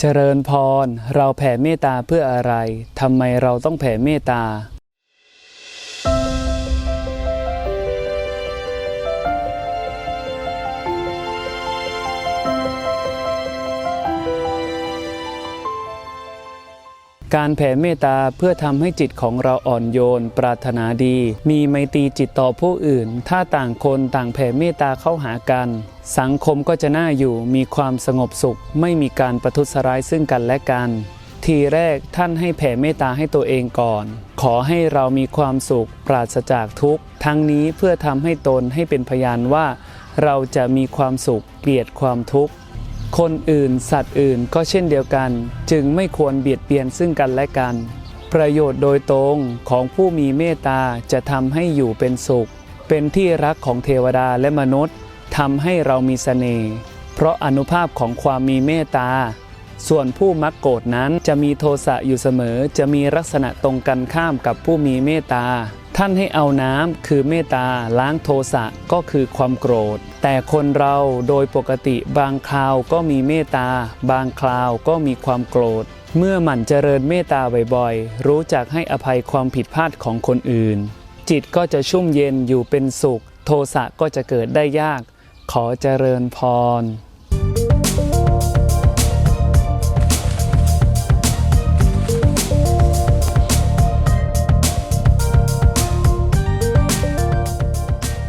เจริญพร เราแผ่เมตตาเพื่ออะไร ทำไมเราต้องแผ่เมตตา การแผ่เมตตาเพื่อทำให้จิตของเราอ่อนโยน ปรารถนาดี มีไมตรีจิตต่อผู้อื่น ถ้าต่างคนต่างแผ่เมตตาเข้าหากัน สังคมก็จะน่าอยู่มีความสงบสุข ไม่มีการประทุษร้ายซึ่งกันและกัน ทีแรกท่านให้แผ่เมตตาให้ตัวเองก่อน ขอให้เรามีความสุข ปราศจากทุกข์ ทั้งนี้เพื่อทำให้ตนให้เป็นพยานว่า เราจะมีความสุขเกลียดความทุกข์ คนอื่น สัตว์อื่นก็เช่นเดียวกัน จึงไม่ควรเบียดเบียนซึ่งกันและกัน ประโยชน์โดยตรงของผู้มีเมตตาจะทำให้อยู่เป็นสุข เป็นที่รักของเทวดาและมนุษย์ทำให้เรามีเสน่ห์เพราะอนุภาพของความมีเมตตา ส่วนผู้มักโกรธนั้นจะมีโทสะอยู่เสมอ จะมีลักษณะตรงกันข้ามกับผู้มีเมตตา ท่านให้เอาน้ำคือเมตตาล้างโทสะก็คือความโกรธ แต่คนเราโดยปกติบางคราวก็มีเมตตา บางคราวก็มีความโกรธ เมื่อหมั่นเจริญเมตตาบ่อยๆ รู้จักให้อภัยความผิดพลาดของคนอื่น จิตก็จะชุ่มเย็นอยู่เป็นสุข โทสะก็จะเกิดได้ยาก ขอเจริญพร